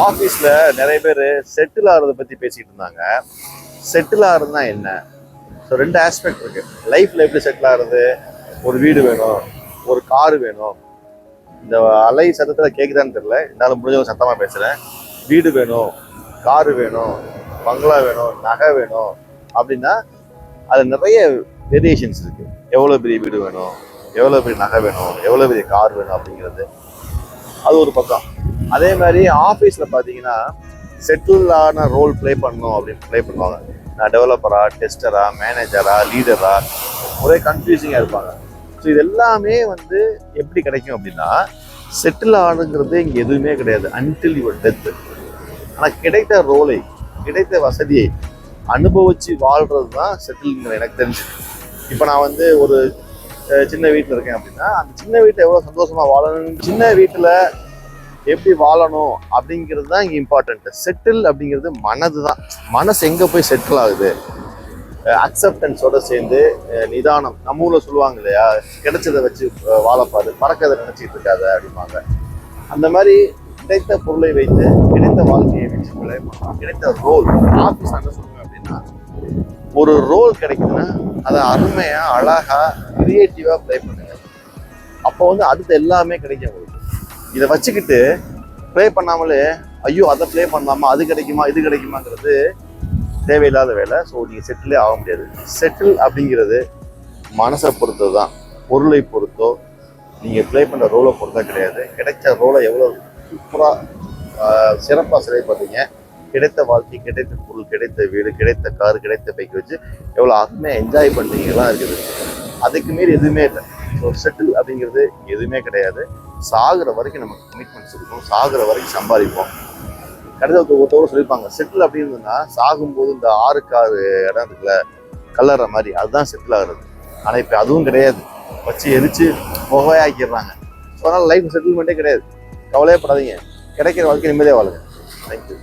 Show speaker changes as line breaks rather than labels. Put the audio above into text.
ஆஃபீஸில் நிறைய பேர் செட்டில் ஆகிறத பற்றி பேசிகிட்டு இருந்தாங்க. செட்டில் ஆகிறதுனா என்ன? ஸோ ரெண்டு ஆஸ்பெக்ட் இருக்குது லைஃப்பில் எப்படி செட்டில் ஆகிறது? ஒரு வீடு வேணும் ஒரு காரு வேணும். இந்த அலை சத்தத்தில் கேட்குதான்னு தெரில இருந்தாலும் முடிஞ்சவங்க சத்தமாக பேசுகிறேன் வீடு வேணும் காரு வேணும் பங்களா வேணும் நகை வேணும் அப்படின்னா அது நிறைய வேரியேஷன்ஸ் இருக்குது எவ்வளோ பெரிய வீடு வேணும் எவ்வளோ பெரிய நகை வேணும் எவ்வளோ பெரிய கார் வேணும் அப்படிங்கிறது. அது ஒரு பக்கம். அதே மாதிரி ஆஃபீஸில் பார்த்தீங்கன்னா செட்டில் ஆன ரோல் ப்ளே பண்ணணும் அப்படின்னு ப்ளே பண்ணுவாங்க. நான் டெவலப்பரா டெஸ்டரா மேனேஜரா லீடரா ஒரே கன்ஃபியூசிங்காக இருப்பாங்க. ஸோ இது எல்லாமே வந்து எப்படி கிடைக்கும் அப்படின்னா செட்டில் ஆடுங்கிறது இங்கே எதுவுமே கிடையாது. அன்டில் யுவர் டெத்து ஆனால் கிடைத்த ரோலை கிடைத்த வசதியை அனுபவிச்சு வாழ்றது தான் செட்டில்ங்கிற எனக்கு தெரிஞ்சு. இப்போ நான் வந்து ஒரு சின்ன வீட்டில் இருக்கேன் அப்படின்னா அந்த சின்ன வீட்டில் எவ்வளோ சந்தோஷமாக வாழணும் சின்ன வீட்டில் எப்படி வாழணும் அப்படிங்கிறது தான் இங்கே இம்பார்ட்டண்ட்டு செட்டில் அப்படிங்கிறது மனது தான் மனசு எங்கே போய் செட்டில் ஆகுது? அக்செப்டன்ஸோட சேர்ந்து நிதானம். நம்ம ஊரில் சொல்லுவாங்க இல்லையா? கிடைச்சதை வச்சு வாழப்பாரு. பறக்கதை நினச்சிக்கிட்டு இருக்காத அப்படிம்பாங்க. அந்த மாதிரி கிடைத்த பொருளை வைத்து கிடைத்த வாழ்க்கையை வச்சு play கிடைத்த ரோல் ஆஃபீஸ் என்ன சொல்லுவேன் அப்படின்னா ஒரு ரோல் கிடைக்குதுன்னா அதை அருமையாக அழகாக க்ரியேட்டிவாக ப்ளே பண்ணுங்க. அப்போ வந்து அடுத்து எல்லாமே கிடைக்கும் உங்களுக்கு. இதை வச்சுக்கிட்டு ப்ளே பண்ணாமலே ஐயோ அதை ப்ளே பண்ணலாமா அது கிடைக்குமா இது கிடைக்குமாங்கிறது தேவையில்லாத வேலை. ஸோ நீங்கள் செட்டிலே ஆக முடியாது. செட்டில் அப்படிங்கிறது மனசை பொறுத்து தான் பொருளை பொறுத்தோ நீங்கள் ப்ளே பண்ணுற ரோலை பொறுத்தா கிடையாது. கிடைச்ச ரோலை எவ்வளோ சூப்பராக சிறப்பாக சிறைப்படுறீங்க கிடைத்த வாழ்க்கை கிடைத்த பொருள் கிடைத்த வீடு கிடைத்த கார் கிடைத்த பைக் வச்சு எவ்வளோ அருமையாக என்ஜாய் பண்ணுறீங்கலாம் இருக்குது. அதுக்கு மீறி எதுவுமே இல்லை. ஸோ செட்டில் அப்படிங்கிறது எதுவுமே கிடையாது. சாகுற வரைக்கும் நமக்கு கமிட்மெண்ட்ஸ் இருக்கும் சாகுற வரைக்கும் சம்பாதிப்போம். கடைசியில் ஒருத்தவங்க சொல்லியிருப்பாங்க. செட்டில் அப்படின்னா சாகும்போது இந்த ஆறுக்கு ஆறு இடம் இருக்குல்ல கல்லற மாதிரி அதுதான் செட்டில் ஆகுறது. ஆனால் இப்போ அதுவும் கிடையாது. வச்சு எரிச்சு ஆக்கிடுறாங்க. ஸோ அதனால் லைஃப் செட்டில்மெண்ட்டே கிடையாது. கவலையே படாதீங்க. கிடைக்கிற வாழ்க்கை நிம்மதியாக வாழுங்க. தேங்க்யூ